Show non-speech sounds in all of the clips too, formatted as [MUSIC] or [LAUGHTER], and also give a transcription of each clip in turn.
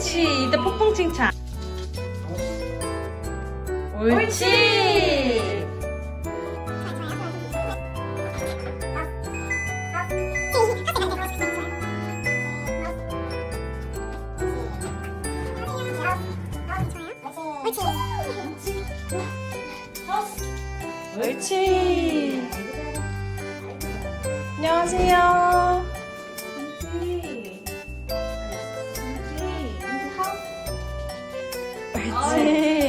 옳지 이따 폭풍 칭찬. 옳지. 옳지. 안녕하세요. 옳지.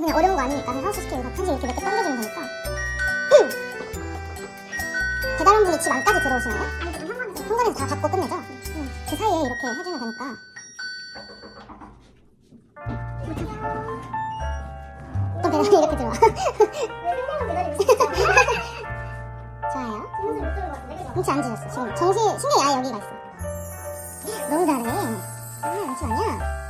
그냥 어려운 거 아니니까 하우스 스킬에서 편지 이렇게 몇개 던져주면 되니까. 대단한 분이 집 안까지 들어오시나요? 현관에서 다 받고 끝내죠? 응. 그 사이에 이렇게 해주면 되니까. 또 대단히 이렇게 들어와. [LAUGHS] 좋아요. 눈치 안 주셨어. 지금 정신, 신경이 아예 여기가 있어. 너무 잘해. 아, 잠시만요.